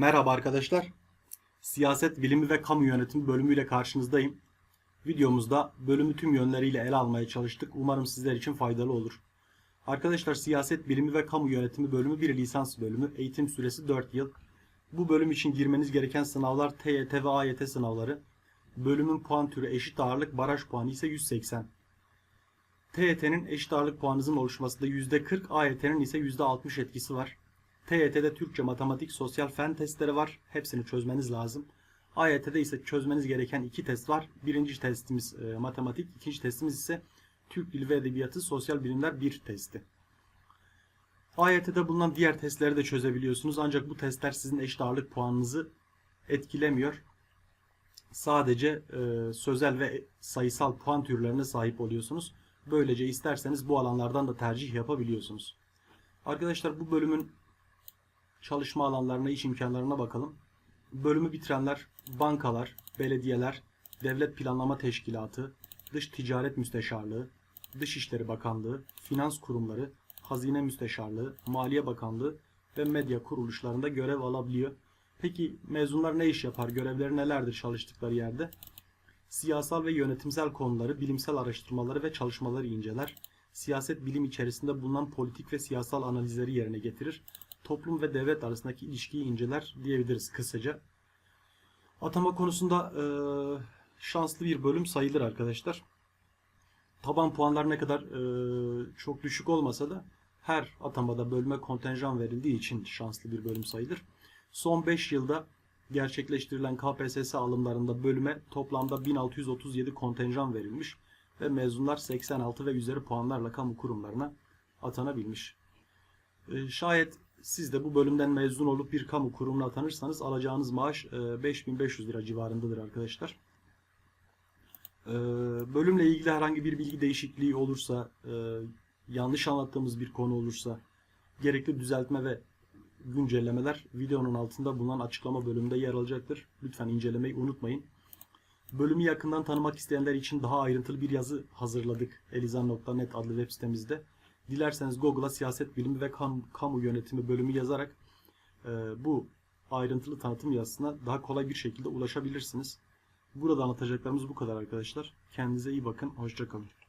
Merhaba arkadaşlar. Siyaset bilimi ve kamu yönetimi bölümüyle karşınızdayım. Videomuzda bölümü tüm yönleriyle ele almaya çalıştık. Umarım sizler için faydalı olur. Arkadaşlar siyaset bilimi ve kamu yönetimi bölümü bir lisans bölümü. Eğitim süresi 4 yıl. Bu bölüm için girmeniz gereken sınavlar TYT ve AYT sınavları. Bölümün puan türü eşit ağırlık, baraj puanı ise 180. TYT'nin eşit ağırlık puanınızın oluşmasında %40, AYT'nin ise %60 etkisi var. TYT'de Türkçe, matematik, sosyal fen testleri var. Hepsini çözmeniz lazım. AYT'de ise çözmeniz gereken iki test var. Birinci testimiz e, matematik, ikinci testimiz ise Türk Dili ve Edebiyatı Sosyal Bilimler 1 testi. AYT'de bulunan diğer testleri de çözebiliyorsunuz. Ancak bu testler sizin eşit ağırlık puanınızı etkilemiyor. Sadece e, sözel ve sayısal puan türlerine sahip oluyorsunuz. Böylece isterseniz bu alanlardan da tercih yapabiliyorsunuz. Arkadaşlar bu bölümün çalışma alanlarına, iş imkanlarına bakalım. Bölümü bitirenler bankalar, belediyeler, devlet planlama teşkilatı, dış ticaret müsteşarlığı, Dışişleri Bakanlığı, finans kurumları, hazine müsteşarlığı, maliye bakanlığı ve medya kuruluşlarında görev alabiliyor. Peki mezunlar ne iş yapar? Görevleri nelerdir çalıştıkları yerde? Siyasal ve yönetimsel konuları, bilimsel araştırmaları ve çalışmaları inceler. Siyaset bilim içerisinde bulunan politik ve siyasal analizleri yerine getirir. Toplum ve devlet arasındaki ilişkiyi inceler diyebiliriz kısaca. Atama konusunda e, şanslı bir bölüm sayılır arkadaşlar. Taban puanlar ne kadar e, çok düşük olmasa da her atamada bölüme kontenjan verildiği için şanslı bir bölüm sayılır. Son 5 yılda gerçekleştirilen KPSS alımlarında bölüme toplamda 1637 kontenjan verilmiş ve mezunlar 86 ve üzeri puanlarla kamu kurumlarına atanabilmiş. E, şayet siz de bu bölümden mezun olup bir kamu kurumuna atanırsanız alacağınız maaş e, 5500 lira civarındadır arkadaşlar. E, Bölümle ilgili herhangi bir bilgi değişikliği olursa, e, yanlış anlattığımız bir konu olursa, gerekli düzeltme ve güncellemeler videonun altında bulunan açıklama bölümünde yer alacaktır. Lütfen incelemeyi unutmayın. Bölümü yakından tanımak isteyenler için daha ayrıntılı bir yazı hazırladık. elizan.net adlı web sitemizde. Dilerseniz Google'a siyaset bilimi ve kam- kamu yönetimi bölümü yazarak e, bu ayrıntılı tanıtım yazısına daha kolay bir şekilde ulaşabilirsiniz. Burada anlatacaklarımız bu kadar arkadaşlar. Kendinize iyi bakın. Hoşçakalın.